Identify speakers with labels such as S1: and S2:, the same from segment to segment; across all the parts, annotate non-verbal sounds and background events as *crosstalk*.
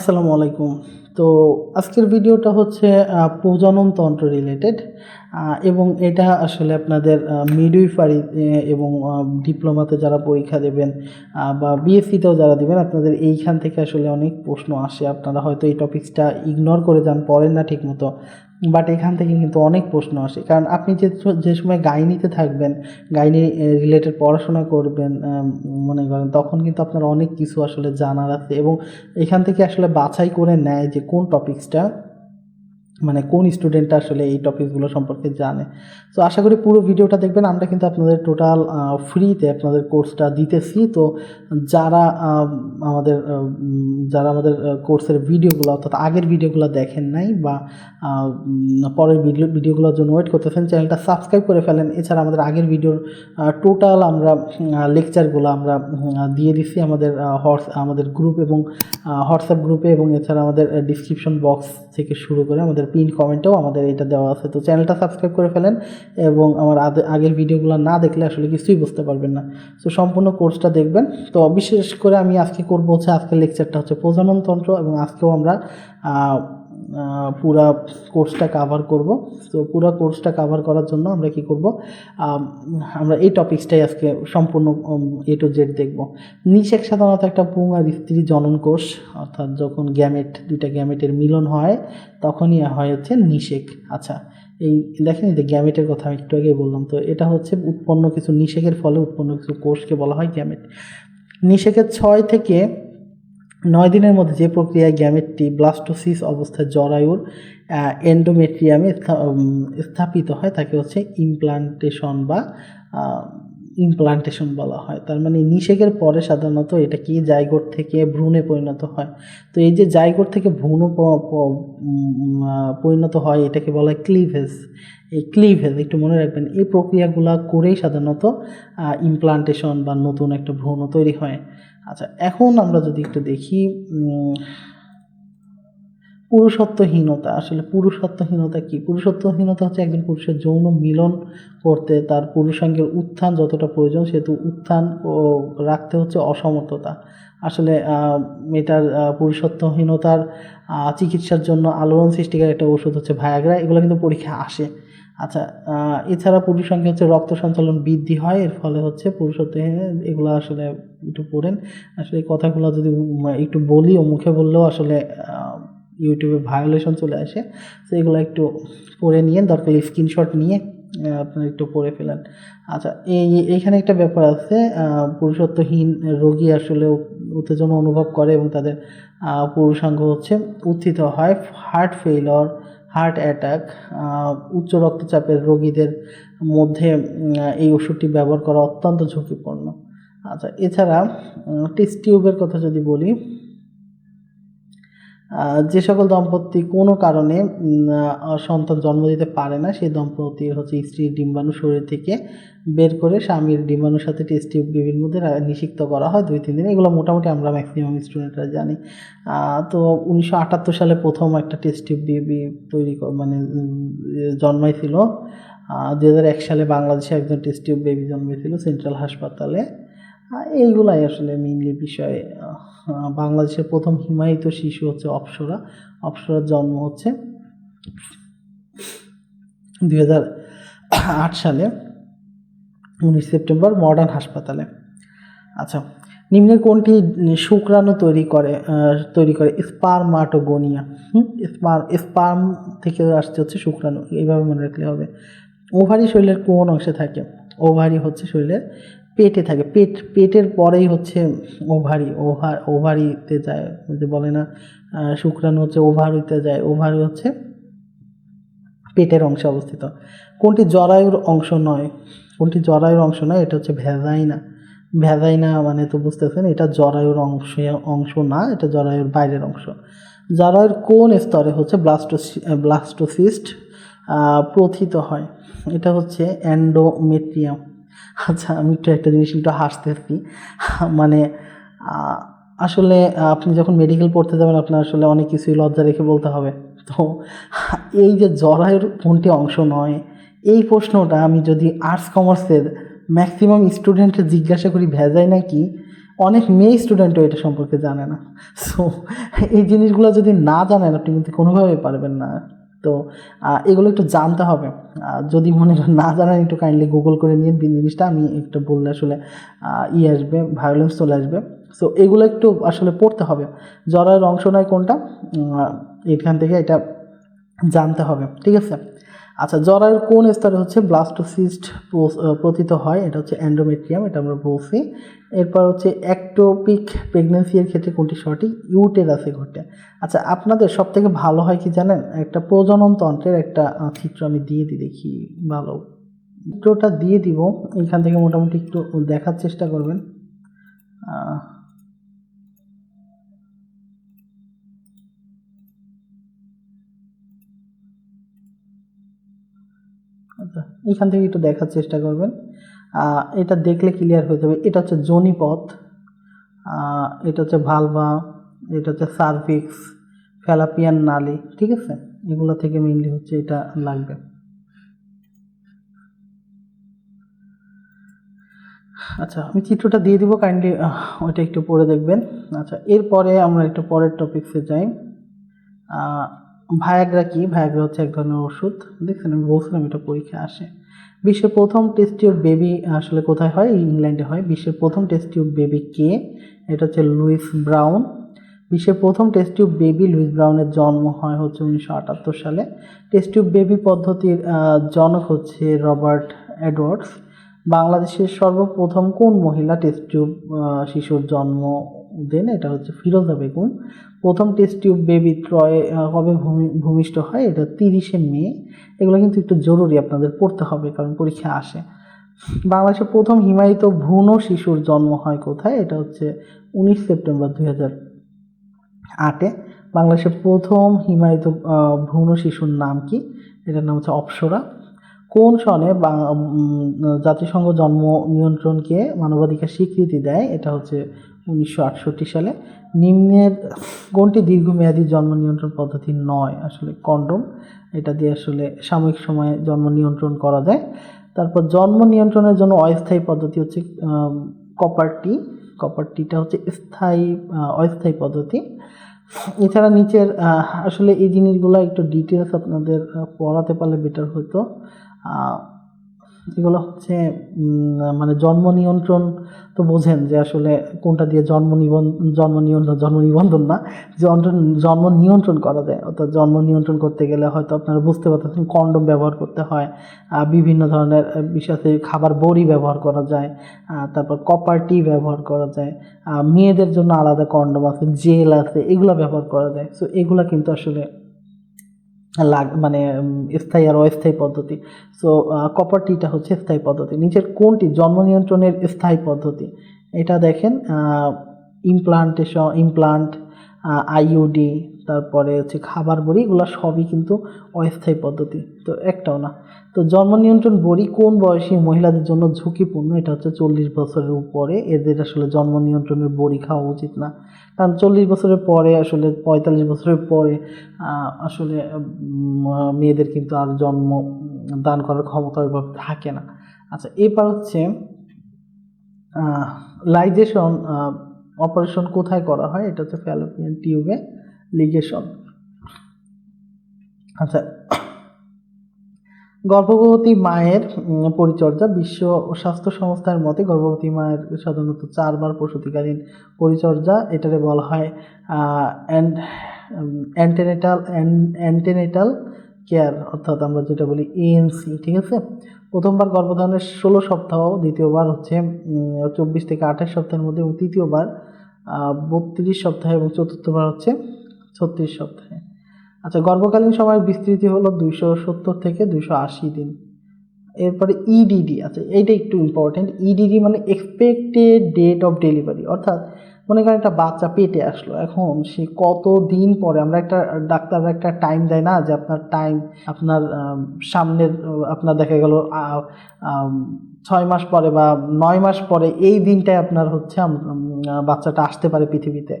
S1: আসসালামু আলাইকুম। তো আজকের ভিডিওটা হচ্ছে প্রজনন তন্ত্র রিলেটেড এবং এটা আসলে আপনাদের মিডউইফারি এবং ডিপ্লোমাতে যারা পরীক্ষা দেবেন বা বিএসসিতেও যারা দেবেন, আপনাদের এইখান থেকে আসলে অনেক প্রশ্ন আসে। আপনারা হয়তো এই টপিক্সটা ইগনোর করে যান, পড়েন না ঠিকমতো। বাট এখান থেকে কিন্তু অনেক প্রশ্ন আসে। কারণ আপনি যে যে সময় গাইনিতে থাকবেন, গাইনি রিলেটেড পড়াশোনা করবেন মনে করেন, তখন কিন্তু আপনার অনেক কিছু আসলে জানার আছে এবং এখান থেকে আসলে বাছাই করে নেয় যে কোন টপিক্সটা মানে কোন স্টুডেন্টটা আসলে এই টপিকগুলো সম্পর্কে জানে। তো আশা করি পুরো ভিডিওটা দেখবেন। আমরা কিন্তু আপনাদের টোটাল ফ্রিতে আপনাদের কোর্সটা দিতেছি। তো যারা আমাদের যারা আমাদের কোর্সের ভিডিওগুলো অর্থাৎ আগের ভিডিওগুলো দেখেন নাই বা পরের ভিডিও ভিডিওগুলোর জন্য ওয়েট করতেছেন চ্যানেলটা সাবস্ক্রাইব করে ফেলেন। এছাড়া আমাদের আগের ভিডিওর টোটাল আমরা লেকচারগুলো আমরা দিয়ে দিছি আমাদের হোয়াটস আমাদের গ্রুপ এবং হোয়াটসঅ্যাপ গ্রুপে এবং এছাড়া আমাদের ডিসক্রিপশন বক্স থেকে শুরু করে আমাদের পিন কমেন্টেও আমাদের এটা দেওয়া আছে। তো চ্যানেলটা সাবস্ক্রাইব করে ফেলেন এবং আমার আগের ভিডিওগুলো না দেখলে আসলে কিছুই বুঝতে পারবেন না। তো সম্পূর্ণ কোর্সটা দেখবেন। তো বিশেষ করে আমি আজকে করব হচ্ছে, আজকের লেকচারটা হচ্ছে প্রজনন তন্ত্র এবং আজকেও আমরা পুরা কোর্সটা কাভার করব। তো পুরো কোর্সটা কাভার করার জন্য আমরা কি করব? আম, আমরা এই টপিক্সটাই আজকে সম্পূর্ণ এ টু জেড দেখব। নিষেক সাধারণত একটা পুং আর স্ত্রী জনন কোষ অর্থাৎ যখন গ্যামেট দুইটা গ্যামেটের মিলন হয় তখনই হয় হচ্ছে নিষেক। আচ্ছা এই দেখেন এই যে গ্যামেটের কথা আমি একটু আগে বললাম তো এটা হচ্ছে উৎপন্ন কিছু নিষেকের ফলে উৎপন্ন কিছু কোষকে বলা হয় গ্যামেট নিষেকের ছয় থেকে নয় দিনের মধ্যে যে প্রক্রিয়ায় গ্যামেটটি ব্লাস্টোসিস অবস্থায় জরায়ুর এন্ডোমেট্রিয়ামে স্থা- স্থাপিত হয়, তাকে হচ্ছে ইমপ্লান্টেশন বা ইমপ্লান্টেশন বলা হয়। তার মানে নিষেকের পরে সাধারণত এটা কি জাইগোট থেকে ভ্রূণে পরিণত হয়। তো এই যে জাইগোট থেকে ভ্রূণ পরিণত হয়, এটাকে বলা হয় ক্লিভেজ এই ক্লিভেজ একটু মনে রাখবেন, এই প্রক্রিয়াগুলো করেই সাধারণত ইমপ্লান্টেশন বা নতুন একটা ভ্রূণ তৈরি হয়। আচ্ছা এখন আমরা যদি একটু দেখি পুরুষত্বহীনতা আসলে পুরুষত্বহীনতা কি? পুরুষত্বহীনতা হচ্ছে একজন পুরুষের যৌন মিলন করতে তার পুরুষাঙ্গের উত্থান যতটা প্রয়োজন সেহেতু উত্থান ও রাখতে হচ্ছে অসমর্থতা। আসলে আহ, পুরুষত্বহীনতার চিকিৎসার জন্য আলোড়ন সৃষ্টিকার একটা ওষুধ হচ্ছে ভায়াগ্রা এগুলো কিন্তু পরীক্ষা আসে। আচ্ছা এছাড়া পুরুষাঙ্গে হচ্ছে রক্ত সঞ্চালন বৃদ্ধি হয়, এর ফলে হচ্ছে পুরুষত্বহীন এগুলো আসলে একটু পড়েন। আসলে এই কথাগুলো যদি একটু বলি ও মুখে বললেও আসলে ইউটিউবে ভায়োলেশন চলে আসে। তো এগুলো একটু পড়ে নিয়ে দরকার স্ক্রিনশট নিয়ে আপনারা একটু পড়ে ফেলেন। আচ্ছা এই এইখানে একটা ব্যাপার আছে পুরুষত্বহীন রোগী আসলে উত্তেজনা অনুভব করে এবং তাদের পুরুষাঙ্গ হচ্ছে উত্থিত হয় হার্ট ফেইলর হার্ট অ্যাটাক উচ্চ রক্তচাপের রোগীদের মধ্যে এই ওষুধটি ব্যবহার করা অত্যন্ত ঝুঁকিপূর্ণ। আচ্ছা এছাড়া টেস্ট টিউবের কথা যদি বলি যে সকল দম্পতি কোনো কারণে সন্তান জন্ম দিতে পারে না, সেই দম্পতি হচ্ছে স্ত্রীর ডিম্বাণু শরীর থেকে বের করে স্বামীর ডিম্বাণুর সাথে টেস্ট বিবির মধ্যে নিষিক্ত করা হয় দুই, তিন দিন। এগুলো মোটামুটি আমরা ম্যাক্সিমাম স্টুডেন্টরা জানি। তো উনিশশো আটাত্তর সালে প্রথম একটা টেস্ট বিবি তৈরি মানে জন্মাইছিল। দু হাজার এক সালে বাংলাদেশে একজন টেস্ট টিউব বেবি জন্মেছিল সেন্ট্রাল হাসপাতালে। এইগুলাই আসলে মেইনলি বিষয়। বাংলাদেশের প্রথম হিমায়িত শিশু হচ্ছে অপসরা। অপসরার জন্ম হচ্ছে দুই হাজার আট সালে, উনিশ সেপ্টেম্বর, মডার্ন হাসপাতালে। আচ্ছা নিম্নে কোনটি শুক্রাণু তৈরি করে তৈরি করে? স্পারমাটোগোনিয়া। স্পার স্পার্ম থেকে আসছে হচ্ছে শুক্রাণু। এইভাবে মনে রাখলে হবে। ওভারি শরীরের কোন অংশে থাকে? ওভারি হচ্ছে শরীরের পেটে থাকে, পেট, পেটের পরেই হচ্ছে ওভারি, ওভার, ওভারিতে যায়, যে বলে না শুক্রাণু হচ্ছে ওভারিতে যায়, ওভারি হচ্ছে পেটের অংশে অবস্থিত। কোনটি জরায়ুর অংশ নয়? কোনটি জরায়ুর অংশ নয়? এটা হচ্ছে ভেজাইনা ভেজাইনা মানে তো বুঝতেছেন, এটা জরায়ুর অংশ অংশ না, এটা জরায়ুর বাইরের অংশ। জরায়ুর কোন স্তরে হচ্ছে ব্লাস্টোসি, ব্লাস্টোসিস্ট প্রথিত হয়? এটা হচ্ছে অ্যান্ডোমেট্রিয়াম। আচ্ছা আমি একটু একটা জিনিস একটু হাসতেছি মানে আসলে আপনি যখন মেডিকেল পড়তে যাবেন, আপনার আসলে অনেক কিছুই লজ্জা রেখে বলতে হবে। তো, এই যে জরায়ুর কোনটি অংশ নয়, এই প্রশ্নটা আমি যদি আর্টস কমার্সের ম্যাক্সিমাম স্টুডেন্টকে জিজ্ঞাসা করি ভেজাই নাকি? অনেক মেয়ে স্টুডেন্টও এটা সম্পর্কে জানে না। সো এই জিনিসগুলো যদি না জানেন, আপনি কিন্তু কোনোভাবেই পারবেন না। তো এগুলো একটু জানতে হবে। যদি মনে না জানেন, একটু কাইন্ডলি গুগল করে নিন জিনিসটা আমি একটু বললে আসলে ই আসবে ভায়োলেন্স চলে আসবে। সো এগুলো একটু আসলে পড়তে হবে। জ্বরের অংশ নয় কোনটা এখান থেকে এটা জানতে হবে। ঠিক আছে? আচ্ছা জরায়ুর কোন স্তরে হচ্ছে ব্লাস্টোসিস্ট পতিত হয়? এটা হচ্ছে অ্যান্ডোমেট্রিয়াম এটা আমরা বলছি। এরপর হচ্ছে অ্যাক্টোপিক প্রেগনেন্সির ক্ষেত্রে কোনটি সঠিক? ইউটেরাসে ঘটে। আচ্ছা আপনাদের সব থেকে ভালো হয় কি জানেন? একটা প্রজনন তন্ত্রের একটা চিত্র আমি দিয়ে দিই, দেখি ভালো। চিত্রটা দিয়ে দিব এখান থেকে মোটামুটি একটু দেখার চেষ্টা করবেন আহ, আচ্ছা এখান থেকে একটু দেখার চেষ্টা করবেন। এটা দেখলে ক্লিয়ার হয়ে যাবে। এটা হচ্ছে জনিপথ এটা হচ্ছে ভালভা, এটা হচ্ছে সার্ভিক্স ফ্যালাপিয়ান নালি, ঠিক আছে? এগুলো থেকে মেনলি হচ্ছে এটা লাগবে। আচ্ছা আমি চিত্রটা দিয়ে দিব কাইন্ডলি ওইটা একটু পড়ে দেখবেন। আচ্ছা এরপরে আমরা একটু পরের টপিক্সে যাই। ভায়াগ্রা কি? ভায়াগ্রা হচ্ছে এক ধরনের ওষুধ। দেখছেন, আমি বলছিলাম এটা পরীক্ষায় আসে। বিশ্বের প্রথম টেস্ট বেবি আসলে কোথায় হয়? ইংল্যান্ডে হয়। বিশ্বের প্রথম টেস্ট টিউব বেবি কে? এটা হচ্ছে লুইস ব্রাউন বিশ্বের প্রথম টেস্ট টিউব বেবি লুইস ব্রাউনের জন্ম হয় হচ্ছে উনিশশো আটাত্তর সালে। টেস্ট বেবি পদ্ধতির জনক হচ্ছে রবার্ট এডওয়ার্ডস। বাংলাদেশের সর্বপ্রথম কোন মহিলা টেস্ট টিউব শিশুর জন্ম দেন এটা হচ্ছে ফিরোজা বেগম। প্রথম টেস্ট টিউব বেবি আহ, কবে ভূমি- ভূমিষ্ঠ হয় এটা তিরিশে মে। এগুলো কিন্তু একটু জরুরি আপনাদের পড়তে হবে কারণ পরীক্ষা আসে। বাংলাদেশের প্রথম হিমায়িত ভ্রূণ শিশুর জন্ম হয় কোথায়? এটা হচ্ছে উনিশ সেপ্টেম্বর দুই হাজার আটে। বাংলাদেশের প্রথম হিমায়িত ভ্রূণ শিশুর নাম কি? এটার নাম হচ্ছে অপসরা। কোন সনে জাতিসংঘ জন্ম নিয়ন্ত্রণকে মানবাধিকার স্বীকৃতি দেয়? এটা হচ্ছে উনিশশো আটষট্টি সালে নিম্নের কোনটি দীর্ঘমেয়াদী জন্ম নিয়ন্ত্রণ পদ্ধতি নয়? আসলে কন্ডম। এটা দিয়ে আসলে সাময়িক সময়ে জন্ম নিয়ন্ত্রণ করা যায়। তারপর জন্ম নিয়ন্ত্রণের জন্য অস্থায়ী পদ্ধতি হচ্ছে কপার টি কপার টিটা হচ্ছে স্থায়ী অস্থায়ী পদ্ধতি। এছাড়া নিচের আসলে এই জিনিসগুলো একটু ডিটেলস আপনাদের পড়াতে পারলে বেটার হতো। এগুলো হচ্ছে মানে জন্ম নিয়ন্ত্রণ তো বোঝেন যে আসলে কোনটা দিয়ে জন্ম নিবন্ধন জন্ম নিয়ন্ত্রণ জন্ম নিবন্ধন না জন্ম জন্ম নিয়ন্ত্রণ করা যায়। অর্থাৎ জন্ম নিয়ন্ত্রণ করতে গেলে হয়তো আপনারা বুঝতে পারতেছেন কন্ডম ব্যবহার করতে হয় বিভিন্ন ধরনের বিশেষ খাবার বড়ি ব্যবহার করা যায় তারপর কপার টি ব্যবহার করা যায় মেয়েদের জন্য আলাদা কন্ডম আছে জেল আছে, এগুলো ব্যবহার করা যায়। সো এগুলো কিন্তু আসলে লাগ মানে স্থায়ী আর অস্থায়ী পদ্ধতি। সো কপার টিটা হচ্ছে স্থায়ী পদ্ধতি। নিচের কোনটি? জন্ম নিয়ন্ত্রণের স্থায়ী পদ্ধতি। এটা দেখেন ইমপ্লান্টেশন ইমপ্লান্ট আইইউডি তারপরে হচ্ছে খাবার বড়ি, এগুলো সবই কিন্তু অস্থায়ী পদ্ধতি। তো একটাও না। তো জন্ম নিয়ন্ত্রণ বড়ি কোন বয়সী মহিলাদের জন্য ঝুঁকিপূর্ণ? এটা হচ্ছে চল্লিশ বছরের উপরে। এদের আসলে জন্ম নিয়ন্ত্রণের বড়ি খাওয়া উচিত না। কারণ চল্লিশ বছরের পরে আসলে পঁয়তাল্লিশ বছরের পরে আসলে মেয়েদের কিন্তু আর জন্ম, দান করার ক্ষমতা ওইভাবে থাকে না। আচ্ছা এবার হচ্ছে লাইজেশন অপারেশন কোথায় করা হয়? এটা হচ্ছে ফ্যালোপিয়ান টিউবে লিগেশন আচ্ছা গর্ভবতী মায়ের পরিচর্যা বিশ্ব স্বাস্থ্য সংস্থার মতে গর্ভবতী মায়ের সাধারণত চারবার প্রসূতিকালীন পরিচর্যা, এটারে বলা হয় অ্যান্টেনেটাল অ্যান্টেনেটাল কেয়ার, অর্থাৎ আমরা যেটা বলি এএনসি ঠিক আছে? প্রথমবার গর্ভধারণের ষোলো সপ্তাহ, দ্বিতীয়বার হচ্ছে চব্বিশ থেকে আঠাশ সপ্তাহের মধ্যে এবং তৃতীয়বার বত্রিশ সপ্তাহে এবং চতুর্থবার হচ্ছে ছত্রিশ সপ্তাহে। আচ্ছা গর্ভকালীন সময়ের বিস্তৃতি হলো দুইশো সত্তর থেকে দুইশো আশি দিন। এরপরে ইডিডি আছে এইটা একটু ইম্পর্টেন্ট ইডিডি মানে এক্সপেক্টেড ডেট অফ ডেলিভারি অর্থাৎ মনে করেন একটা বাচ্চা পেটে আসলো, এখন সে কত দিন পরে, আমরা একটা ডাক্তাররা একটা টাইম দেয় না যে আপনার টাইম আপনার সামনের, আপনার দেখা গেল ছয় মাস পরে বা নয় মাস পরে এই দিনটায় আপনার হচ্ছে বাচ্চাটা আসতে পারে পৃথিবীতে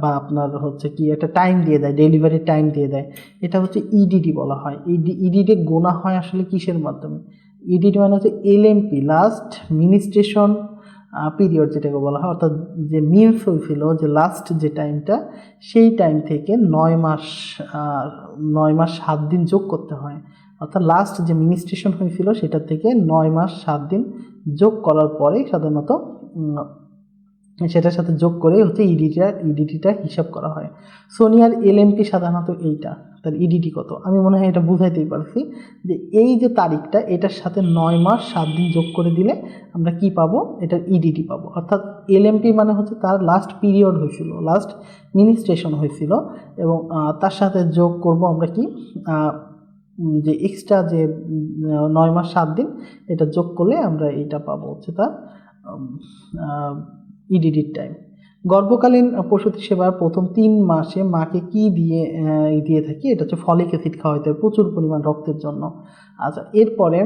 S1: বা আপনার হচ্ছে কি একটা টাইম দিয়ে দেয় ডেলিভারি টাইম দিয়ে দেয়। এটা হচ্ছে ইডিডি বলা হয়। ইডি ইডিডি গোনা হয় আসলে কিসের মাধ্যমে? ইডিডি মানে হচ্ছে এলএমপি লাস্ট মিনিস্ট্রেশন পিরিয়ড যেটাকে বলা হয়, অর্থাৎ যে মিলস হয়েছিল যে লাস্ট যে টাইমটা সেই টাইম থেকে নয় মাস নয় মাস সাত দিন যোগ করতে হয়। অর্থাৎ লাস্ট যে মিনিস্ট্রেশন হয়েছিল, সেটা থেকে নয় মাস সাত দিন যোগ করার পরে সাধারণত সেটার সাথে যোগ করে হচ্ছে ইডিটা ইডিটিটা হিসাব করা হয়। সোনিয়ার এলএমপি সাধারণত এইটা। তার ইডিটি কত? আমি মনে হয় এটা বুঝাইতেই পারছি যে এই যে তারিখটা, এটার সাথে নয় মাস সাত দিন যোগ করে দিলে আমরা কি পাবো? এটার ইডিটি পাবো। অর্থাৎ এলএমপি মানে হচ্ছে তার লাস্ট পিরিয়ড হয়েছিল লাস্ট মিনিস্ট্রেশন হয়েছিল এবং তার সাথে যোগ করব আমরা কি? যে এক্সট্রা যে নয় মাস সাত দিন, এটা যোগ করলে আমরা এইটা পাবো হচ্ছে তার ইডিডির টাইম গর্ভকালীন প্রসূতি সেবার প্রথম তিন মাসে মাকে কি দিয়ে দিয়ে থাকি? এটা হচ্ছে ফলিক অ্যাসিড খাওয়াইতে হয় প্রচুর পরিমাণ রক্তের জন্য। আচ্ছা এরপরে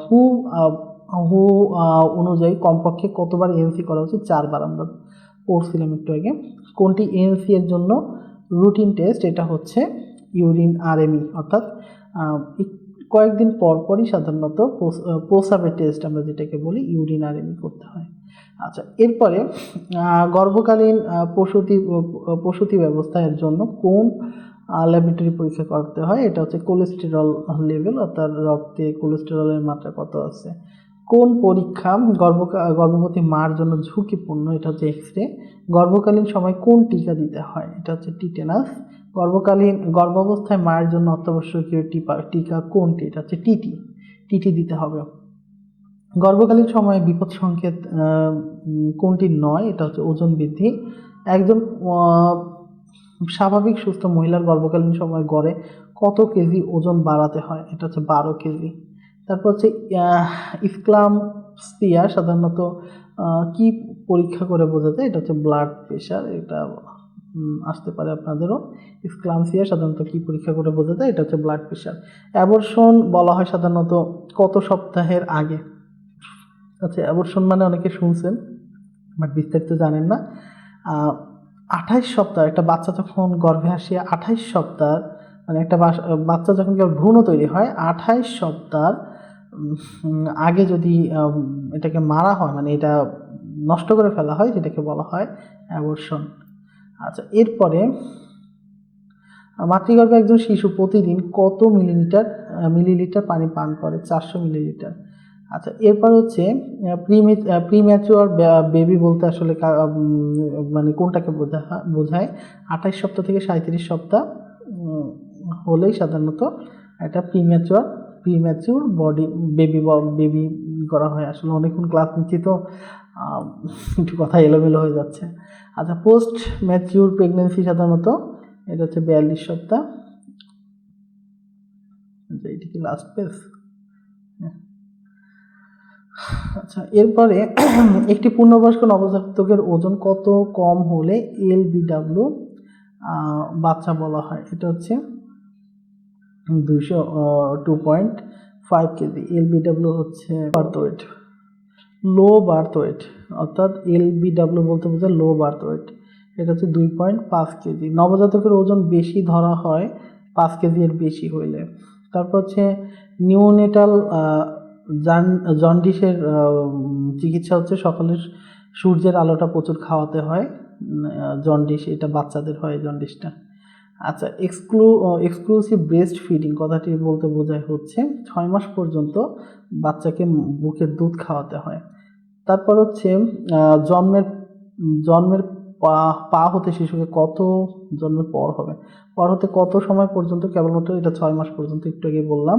S1: হু হু অনুযায়ী কমপক্ষে কতবার এএনসি করা উচিত? চারবার। আমরা পড়ছিলাম একটু আগে। কোনটি এএনসি এর জন্য রুটিন টেস্ট? এটা হচ্ছে ইউরিন আরএমই। অর্থাৎ কয়েকদিন পর পরই সাধারণত প্রস্রাবের টেস্ট আমরা যেটাকে বলি ইউরিন আরএমই করতে হয়। আচ্ছা এরপরে গর্ভকালীন প্রসূতি প্রসূতি ব্যবস্থার জন্য কোন ল্যাবরেটরি পরীক্ষা করতে হয়? এটা হচ্ছে কোলেস্টেরল লেভেল অর্থাৎ রক্তে কোলেস্টেরলের মাত্রা কত আছে? কোন পরীক্ষা গর্ভ গর্ভবতী মার জন্য ঝুঁকিপূর্ণ? এটা হচ্ছে এক্স রে গর্ভকালীন সময় কোন টিকা দিতে হয়? এটা হচ্ছে টিটেনাস গর্ভকালীন, গর্ভাবস্থায় মায়ের জন্য অত্যাবশ্যকীয় টিপা, টিকা কোনটি? এটা হচ্ছে টিটি টিটি দিতে হবে। গর্ভকালীন সময়ে বিপদ সংকেত কোনটি নয় এটা হচ্ছে ওজন বৃদ্ধি। একজন স্বাভাবিক সুস্থ মহিলার গর্ভকালীন সময় গড়ে কত কেজি ওজন বাড়াতে হয় এটা হচ্ছে বারো কেজি। তারপর হচ্ছে ইসক্লামসিয়া সাধারণত আহ, কি পরীক্ষা করে বোঝা যায় এটা হচ্ছে ব্লাড প্রেশার এটা আসতে পারে আপনাদেরও। ইসক্লামসিয়া সাধারণত কি পরীক্ষা করে বোঝা যায় এটা হচ্ছে ব্লাড প্রেশার অ্যাবর্শন বলা হয় সাধারণত কত সপ্তাহের আগে। আচ্ছা অ্যাবর্শন মানে অনেকে শুনছেন, বাট বিস্তারিত জানেন না। আঠাইশ সপ্তাহ, একটা বাচ্চা যখন গর্ভে আসে, আঠাইশ সপ্তাহ মানে একটা বাচ্চা যখন কেবল ভ্রূণ তৈরি হয়, আঠাইশ সপ্তাহ আগে যদি এটাকে মারা হয় মানে এটা নষ্ট করে ফেলা হয়, যেটাকে বলা হয় অ্যাবর্শন আচ্ছা এরপরে, মাতৃগর্ভে একজন শিশু প্রতিদিন কত মিলিলিটার মিলিলিটার পানি পান করে? চারশো মিলিলিটার আচ্ছা এরপর হচ্ছে প্রিম্যাচুয়ার বেবি বলতে আসলে মানে কোনটাকে বোঝা, বোঝায়? আঠাইশ সপ্তাহ থেকে সাঁত্রিশ সপ্তাহ হলেই সাধারণত একটা premature premature body baby baby করা হয়। আসলে অনেকক্ষণ ক্লাস নিচ্ছি তো একটু কথা এলোমেলো হয়ে যাচ্ছে। আচ্ছা পোস্ট ম্যাচিউর প্রেগনেন্সি সাধারণত এটা হচ্ছে বিয়াল্লিশ সপ্তাহ। আচ্ছা এটি কি লাস্ট পেজ আচ্ছা এরপরে *clears throat* একটি পূর্ণবয়স্ক নবজাতকের ওজন কত কম হলে এল বিডাব্লিউ বাচ্চা বলা হয়? এটা হচ্ছে দুশো two point five KG. L BW হচ্ছে birth weight low birth weight অর্থাৎ এল বিডাব্লিউ বলতে বোঝায় লো বার্থ ওয়েট এটা হচ্ছে দুই পয়েন্ট পাঁচ কেজি। নবজাতকের ওজন বেশি ধরা হয় পাঁচ কেজি এর বেশি হইলে। তারপর হচ্ছে নিউনেটাল জন্ডিসের চিকিৎসা হচ্ছে সকালে সূর্যের আলোটা প্রচুর খাওয়াতে হয়। জন্ডিস এটা বাচ্চাদের হয় জন্ডিসটা আচ্ছা এক্সক্লু এক্সক্লুসিভ ব্রেস্ট ফিডিং কথাটি বলতে বোঝায় হচ্ছে ছয় মাস পর্যন্ত বাচ্চাকে বুকের দুধ খাওয়াতে হয়। তারপর হচ্ছে জন্মের জন্মের পা পা হতে শিশুকে কত জন্মের পর হবে? পর হতে কত সময় পর্যন্ত? কেবলমাত্র এটা ছয় মাস পর্যন্ত একটু আগে বললাম।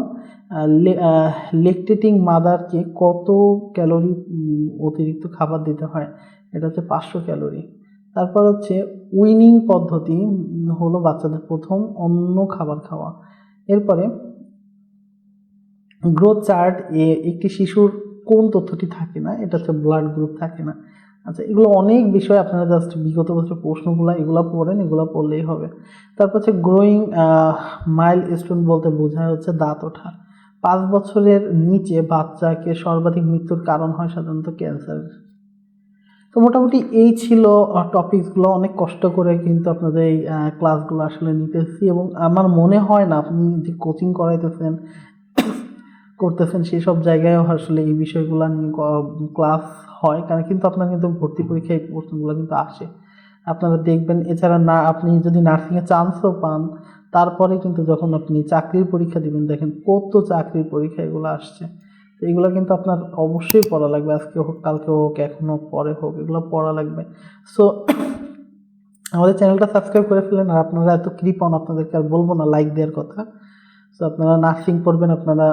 S1: লেকটেটিং মাদারকে কত ক্যালোরি অতিরিক্ত খাবার দিতে হয়? এটা হচ্ছে পাঁচশো ক্যালোরি তারপর হচ্ছে উইনিং পদ্ধতি হলো বাচ্চাদের প্রথম অন্য খাবার খাওয়া। এরপরে গ্রোথ চার্ট এ একটি শিশুর কোন তথ্যটি থাকে না, এটা হচ্ছে ব্লাড গ্রুপ থাকে না। আচ্ছা এগুলো অনেক বিষয় আপনারা জাস্ট বিগত বছর প্রশ্নগুলো, এগুলো পড়েন, এগুলো পড়লেই হবে। তারপর হচ্ছে গ্রোয়িং মাইল স্টোন বলতে বোঝায় হচ্ছে দাঁত ওঠা। পাঁচ বছরের নিচে বাচ্চাকে সর্বাধিক মৃত্যুর কারণ হয় সাধারণত ক্যান্সার তো মোটামুটি এই ছিল টপিকসগুলো অনেক কষ্ট করে কিন্তু আপনাদের এই ক্লাসগুলো আসলে নিতেছি এবং আমার মনে হয় না আপনি যে কোচিং করাইতেছেন করতেছেন, সেই সব জায়গায়ও আসলে এই বিষয়গুলো নিয়ে ক্লাস হয়। কারণ কিন্তু আপনার কিন্তু ভর্তি পরীক্ষায় এই প্রশ্নগুলো কিন্তু আসে। আপনারা দেখবেন, এছাড়া না, আপনি যদি নার্সিংয়ে চান্সও পান, তারপরে কিন্তু যখন আপনি চাকরির পরীক্ষা দিবেন, দেখেন কত চাকরির পরীক্ষা এগুলো আসছে। তো এগুলো কিন্তু আপনার অবশ্যই পড়া লাগবে। আজকে হোক, কালকে হোক, এখন হোক পরে হোক, এগুলো পড়া লাগবে। সো আমাদের চ্যানেলটা সাবস্ক্রাইব করে ফেলেন, আর আপনারা এত কৃপণ আপনাদেরকে আর বলব না লাইক দেওয়ার কথা। সো আপনারা নার্সিং পড়বেন, আপনারা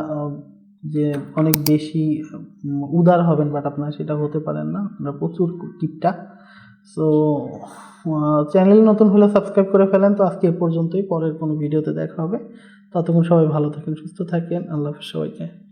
S1: যে অনেক বেশি উদার হবেন বাট আপনারা সেটা হতে পারেন না। আপনারা প্রচুর টিপটা। সো চ্যানেল নতুন হলে সাবস্ক্রাইব করে ফেলেন। তো আজকে এ পর্যন্তই। পরের কোনো ভিডিওতে দেখা হবে। ততক্ষণ সবাই ভালো থাকেন, সুস্থ থাকেন। আল্লাহ হাফেজ সবাইকে।